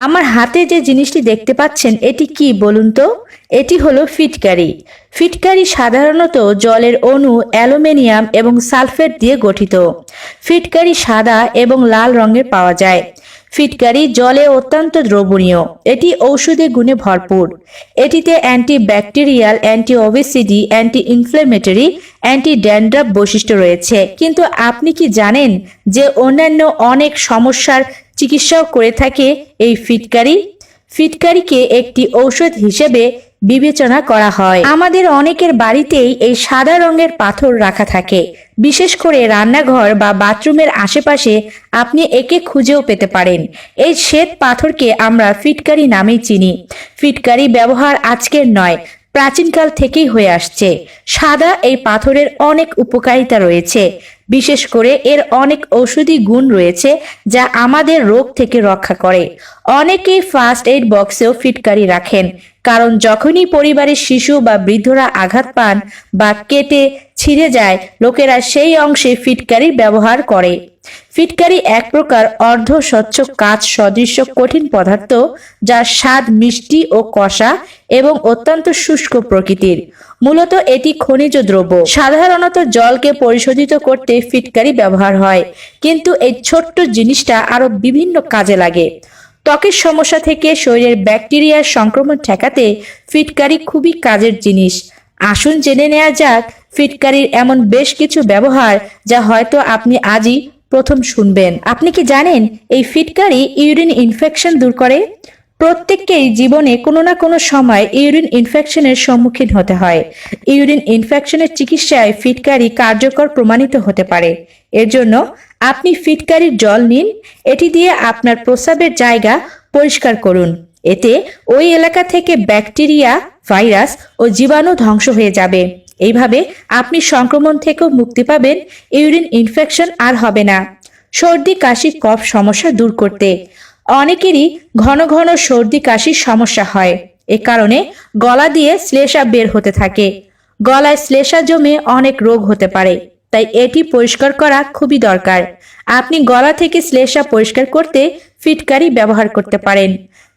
আমার হাতে যে জিনিসটি দেখতে পাচ্ছেন, এটি কি বলুন তো? এটি হলো ফিটকারি। ফিটকারি সাধারণত জলের অণু, অ্যালুমিনিয়াম এবং সালফেট দিয়ে গঠিত। ফিটকারি সাদা এবং লাল রঙের পাওয়া যায়। ফিটকারি জলে অত্যন্ত দ্রবণীয়। এটি ঔষধি গুণে ভরপুর। এটিতে anti bacterial anti obesity anti inflammatory anti dandruff বৈশিষ্ট্য রয়েছে। কিন্তু আপনি কি জানেন যে অন্যান্য অনেক সমস্যার চিকিৎসাও করে থাকে এই ফিটকারি। ফিটকারিকে একটি ঔষধ হিসেবে বিবেচনা করা হয়। আমাদের অনেকের বাড়িতেই এই সাদা রঙের পাথর রাখা থাকে। বিশেষ করে রান্নাঘর বা বাথরুমের আশেপাশে আপনি একে খুঁজেও পেতে পারেন। এই শ্বেত পাথরকে আমরা ফিটকারি নামেই চিনি। ফিটকারি ব্যবহার আজকের নয়, প্রাচীনকাল থেকেই হয়ে আসছে। সাদা এই পাথরের অনেক উপকারিতা রয়েছে। বিশেষ করে এর অনেক ঔষধি গুণ রয়েছে যা আমাদের রোগ থেকে রক্ষা করে। অনেকেই ফার্স্ট এইড বক্সেও ফিটকারি রাখেন, কারণ যখনই পরিবারের শিশু বা বৃদ্ধরা আঘাত পান বা কেটে ছিঁড়ে যায়, লোকেরা সেই অংশে ফিটকারির ব্যবহার করে। ফিটকারি এক প্রকার অর্ধ স্বচ্ছ কাঁচ সদৃশ্য কঠিন পদার্থ, যার স্বাদ মিষ্টি ও কষা এবং অত্যন্ত শুষ্ক প্রকৃতির। মূলত এটি খনিজ দ্রব্য। সাধারণত জলকে পরিশোধিত করতে ফিটকারি ব্যবহার হয়, কিন্তু এই ছোট্ট জিনিসটা আরও বিভিন্ন কাজে লাগে। ত্বকের সমস্যা থেকে শরীরের ব্যাকটেরিয়ার সংক্রমণ ঠেকাতে ফিটকারি খুবই কাজের জিনিস। আসুন জেনে নেওয়া যাক ফিটকারির এমন বেশ কিছু ব্যবহার যা হয়তো আপনি আজই প্রথম শুনবেন। আপনি কি জানেন এই ফিটকারি ইউরিন ইনফেকশন দূর করে? প্রত্যেককেই জীবনে কোনো না কোনো সময় ইউরিন ইনফেকশনের সম্মুখীন হতে হয়। ইউরিন ইনফেকশনের চিকিৎসায় ফিটকারি কার্যকর প্রমাণিত হতে পারে। এর জন্য আপনি ফিটকারির জল নিন, এটি দিয়ে আপনার প্রস্রাবের জায়গা পরিষ্কার করুন। এতে ওই এলাকা থেকে ব্যাকটেরিয়া, ভাইরাস ও জীবাণু ধ্বংস হয়ে যাবে। এইভাবে আপনি সংক্রমণ থেকেও মুক্তি পাবেন, ইউরিন ইনফেকশন আর হবে না। সর্দি, কাশি, কফ সমস্যা দূর করতে। অনেকেরই ঘন ঘন সর্দি কাশির সমস্যা হয়। এ কারণে গলা দিয়ে শ্লেষা বের হতে থাকে। গলায় শ্লেষা জমে অনেক রোগ হতে পারে। তাই এটি পরিষ্কার করা খুবই দরকার। আপনি গলা থেকে শ্লেষা পরিষ্কার করতে ফিটকারি ব্যবহার করতে পারেন।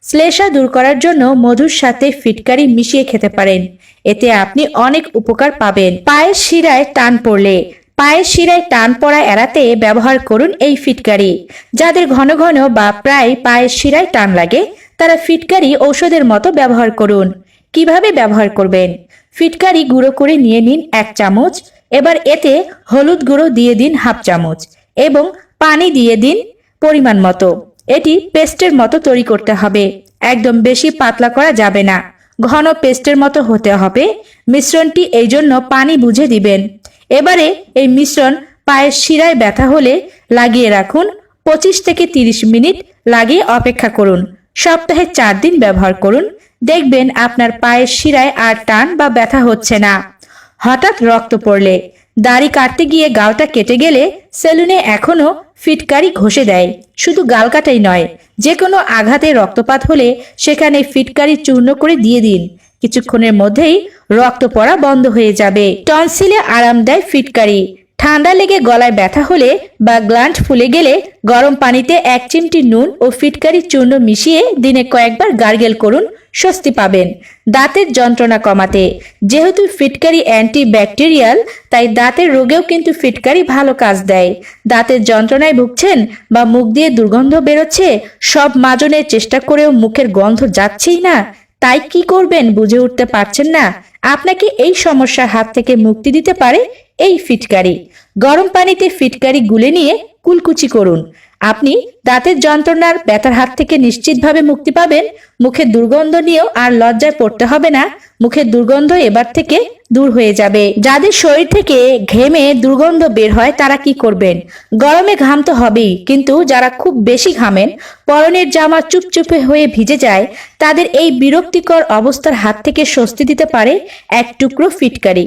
শ্লেষা দূর করার জন্য মধুর সাথে ফিটকারি মিশিয়ে খেতে পারেন। এতে আপনি অনেক উপকার পাবেন। পায়ের শিরায় টান পড়লে পায়ের শিরায় টান পড়া এড়াতে ব্যবহার করুন এই ফিটকারি। যাদের ঘন ঘন বা প্রায় পায়ের শিরায় টান লাগে, তারা ফিটকারি ঔষধের মতো ব্যবহার করুন। কীভাবে ব্যবহার করবেন? ফিটকারি গুঁড়ো করে নিয়ে নিন এক চামচ, এবার এতে হলুদ গুঁড়ো দিয়ে দিন হাফ চামচ এবং পানি দিয়ে দিন পরিমাণ মতো। এটি পেস্টের মতো তৈরি করতে হবে। একদম বেশি পাতলা করা যাবে না। ঘন পেস্টের মতো হতে হবে। মিশ্রণটি এই জন্য পানি বুঝে দিবেন। এবারে এই মিশ্রণ পায়ের শিরায় ব্যথা হলে লাগিয়ে রাখুন। পঁচিশ থেকে তিরিশ মিনিট লাগিয়ে অপেক্ষা করুন। সপ্তাহে চার দিন ব্যবহার করুন। দেখবেন আপনার পায়ের শিরায় আর টান বা ব্যথা হচ্ছে না। হঠাৎ রক্ত পড়লে, দাড়ি কাটতে গিয়ে গালটা কেটে গেলে সেলুনে এখনও ফিটকারি ঘষে দেয়। শুধু গাল কাটাই নয় যে কোনো আঘাতে রক্তপাত হলে সেখানে ফিটকারি চূর্ণ করে দিয়ে দিন। কিছুক্ষণের মধ্যেই রক্ত পড়া বন্ধ হয়ে যাবে। টনসিলে আরাম দেয় ফিটকারি। ঠান্ডা লেগে গলায় ব্যথা হলে বা গ্লান্ট ফুলে গেলে গরম পানিতে এক চিমটি নুন ও ফিটকারি চূর্ণ মিশিয়ে দিনে কয়েকবার গার্গেল করুন, স্বস্তি পাবেন। দাঁতের যন্ত্রণা কমাতে। যেহেতু ফিটকারি অ্যান্টি ব্যাকটেরিয়াল তাই দাঁতের রোগেও কিন্তু ফিটকারি ভালো কাজ দেয়। দাঁতের যন্ত্রণায় ভুগছেন বা মুখ দিয়ে দুর্গন্ধ বেরোচ্ছে, সব মাজনের চেষ্টা করেও মুখের গন্ধ যাচ্ছেই না। তাই কি করবেন বুঝে উঠতে পারছেন না? আপনাকে এই সমস্যার হাত থেকে মুক্তি দিতে পারে এই ফিটকারি। গরম পানিতে ফিটকারি গুলে নিয়ে কুলকুচি করুন। আপনি দাঁতের যন্ত্রণার ব্যথার হাত থেকে নিশ্চিতভাবে মুক্তি পাবেন। মুখের দুর্গন্ধ নিয়েও আর লজ্জায় পড়তে হবে না। মুখের দুর্গন্ধ এবার থেকে দূর হয়ে যাবে। যাদের শরীর থেকে ঘেমে দুর্গন্ধ বের হয়, তারা কি করবেন? গরমে ঘাম তো হবেই, কিন্তু যারা খুব বেশি ঘামেন, পরনের জামা চুপচুপে হয়ে ভিজে যায়, তাদের এই বিরক্তিকর অবস্থার হাত থেকে স্বস্তি দিতে পারে এক টুকরো ফিটকারি।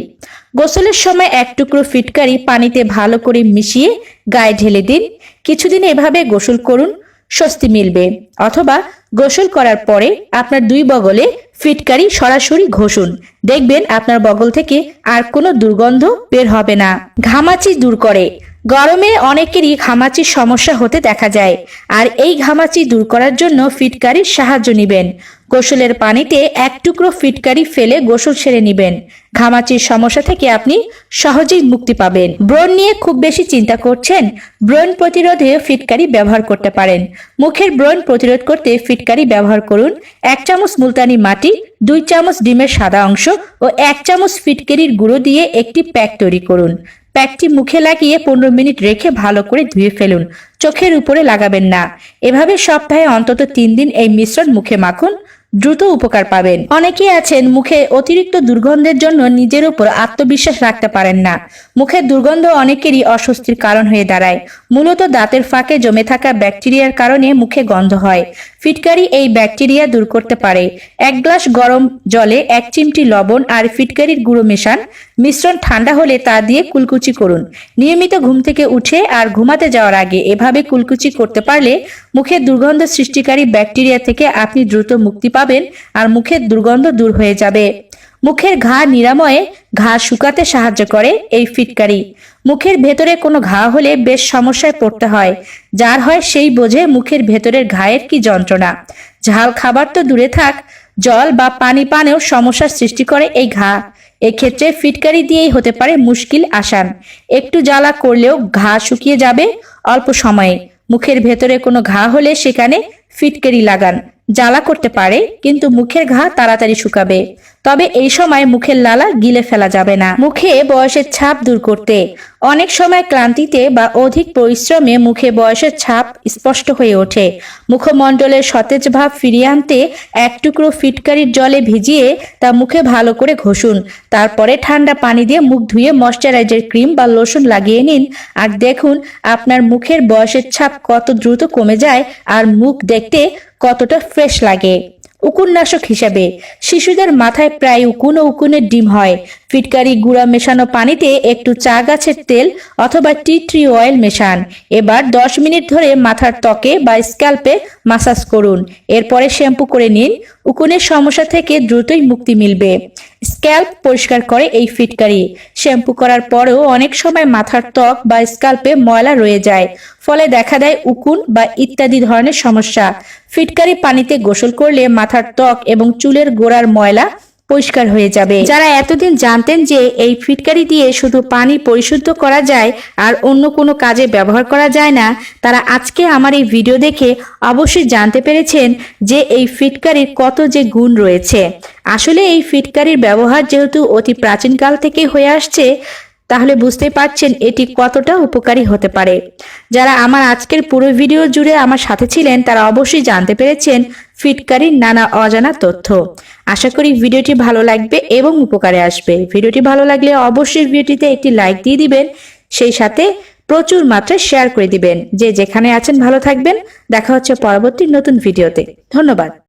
গোসলের সময় এক টুকরো ফিটকারি পানিতে ভালো করে মিশিয়ে গায়ে ঢেলে দিন। কিছুদিন এভাবে গোসল করুন, স্বস্তি মিলবে। অথবা গোসল করার পরে আপনার দুই বগলে ফিটকারি সরাসরি ঘষুন। দেখবেন আপনার বগল থেকে আর কোনো দুর্গন্ধ বের হবে না। ঘামাচি দূর করে। গরমে অনেকেরই ঘামাচির সমস্যা হতে দেখা যায়, আর এই ঘামাচি দূর করার জন্য ফিটকারির সাহায্য নেবেন। গোসলের পানিতে এক টুকরো ফিটকারি ফেলে গোসল সেরে নেবেন। ঘামাচির সমস্যা থেকে আপনি সহজেই মুক্তি পাবেন। ব্রণ নিয়ে খুব বেশি চিন্তা করছেন? ব্রণ প্রতিরোধে ফিটকারি ব্যবহার করতে পারেন। মুখের ব্রণ প্রতিরোধ করতে ফিটকারি ব্যবহার করুন। এক চামচ মুলতানি মাটি, দুই চামচ ডিমের সাদা অংশ ও এক চামচ ফিটকারির গুঁড়ো দিয়ে একটি প্যাক তৈরি করুন। প্যাকটি মুখে লাগিয়ে পনেরো মিনিট রেখে ভালো করে ধুয়ে ফেলুন। চোখের উপরে লাগাবেন না। এভাবে সপ্তাহে অন্তত তিন দিন এই মিশ্রণ মুখে মাখুন, দ্রুত উপকার পাবেন। অনেকেই আছেন মুখে অতিরিক্ত দুর্গন্ধের জন্য নিজের উপর আত্মবিশ্বাস রাখতে পারেন না। মুখের দুর্গন্ধ অনেকেরই অস্বস্তির কারণ হয়ে দাঁড়ায়। মূলত দাঁতের ফাঁকে জমে থাকা ব্যাকটেরিয়ার কারণে মুখে গন্ধ হয়। ফিটকারি এই ব্যাকটেরিয়া দূর করতে পারে। এক গ্লাস গরম জলে এক চিমটি লবণ আর ফিটকারির গুঁড়ো মেশান মিশ্রণ ঠান্ডা হলে তা দিয়ে কুলকুচি করুন। নিয়মিত ঘুম থেকে উঠে আর ঘুমাতে যাওয়ার আগে এভাবে কুলকুচি করতে পারলে মুখের দুর্গন্ধ সৃষ্টিকারী ব্যাকটেরিয়া থেকে আপনি দ্রুত মুক্তি পাবেন আর মুখের দুর্গন্ধ দূর হয়ে যাবে। মুখের ঘা নিরাময়ে ঘা শুকাতে সাহায্য করে এই ফিটকারি। মুখের ভেতরে কোনো ঘা হলে বেশ সমস্যায় পড়তে হয়, যার হয় সেই বোঝে মুখের ভেতরের ঘায়ের কি যন্ত্রণা। ঝাল খাবার তো দূরে থাক, জল বা পানি পানেও সমস্যার সৃষ্টি করে এই ঘা। এক্ষেত্রে ফিটকারি দিয়েই হতে পারে মুশকিল আসান। একটু জ্বালা করলেও ঘা শুকিয়ে যাবে অল্প সময়ে। মুখের ভেতরে কোনো ঘা হলে সেখানে ফিটকারি লাগান। জ্বালা করতে পারে, কিন্তু মুখের ঘা তাড়াতাড়ি শুকাবে। তবে এই সময় মুখের লালা গিলে ফেলা যাবে না। মুখে বয়সের ছাপ দূর করতে। অনেক সময় ক্লান্তিতে বা অধিক পরিশ্রমে মুখে বয়সের ছাপ স্পষ্ট হয়ে ওঠে। মুখমণ্ডলের সতেজ ভাব ফিরিয়ে আনতে এক টুকরো ফিটকারির জলে ভিজিয়ে তা মুখে ভালো করে ঘষুন। তারপরে ঠান্ডা পানি দিয়ে মুখ ধুয়ে ময়শ্চারাইজার ক্রিম বা লোশন লাগিয়ে নিন। আর দেখুন আপনার মুখের বয়সের ছাপ কত দ্রুত কমে যায় আর মুখ দেখতে কতটা ফ্রেশ লাগে। উকুননাশক হিসাবে। শিশুদের মাথায় প্রায় উকুন ও উকুনের ডিম হয়। ফিটকারি, গুঁড়া মেশানো পানিতে একটু চা গাছের তেল অথবা টি ট্রি অয়েল মেশান। এবার দশ মিনিট ধরে মাথার ত্বকে বা স্ক্যাল্পে মাসাজ করুন। এরপরে শ্যাম্পু করে নিন। উকুনের সমস্যা থেকে দ্রুতই মুক্তি মিলবে। স্ক্যাল্প পরিষ্কার করে এই ফিটকারি। শ্যাম্পু করার পরেও অনেক সময় মাথার ত্বক বা স্ক্যাল্পে ময়লা রয়ে যায়, ফলে দেখা দেয় উকুন বা ইত্যাদি ধরনের সমস্যা। ফিটকারি পানিতে গোসল করলে মাথার ত্বক এবং চুলের গোড়ার ময়লা পরিষ্কার হয়ে যাবে। যারা এতদিন জানতেন যে এই ফিটকারি দিয়ে শুধু পানি পরিশুদ্ধ করা যায় আর অন্য কোনো কাজে ব্যবহার করা যায় না, তারা আজকে আমার এই ভিডিও দেখে অবশ্যই জানতে পেরেছেন যে এই ফিটকারির কত যে গুণ রয়েছে। আসলে এই ফিটকারির ব্যবহার যেহেতু অতি প্রাচীনকাল থেকে হয়ে আসছে তাহলে বুঝতে পারছেন এটি কতটা উপকারী হতে পারে। যারা আমার আজকের পুরো ভিডিও জুড়ে আমার সাথে ছিলেন, তারা অবশ্যই জানতে পেরেছেন ফিটকারির নানা অজানা তথ্য। আশা করি ভিডিওটি ভালো লাগবে এবং উপকারে আসবে। ভিডিওটি ভালো লাগলে অবশ্যই ভিডিওটিতে একটি লাইক দিয়ে দিবেন, সেই সাথে প্রচুর মাত্রায় শেয়ার করে দিবেন। যে যেখানে আছেন ভালো থাকবেন। দেখা হচ্ছে পরবর্তী নতুন ভিডিওতে। ধন্যবাদ।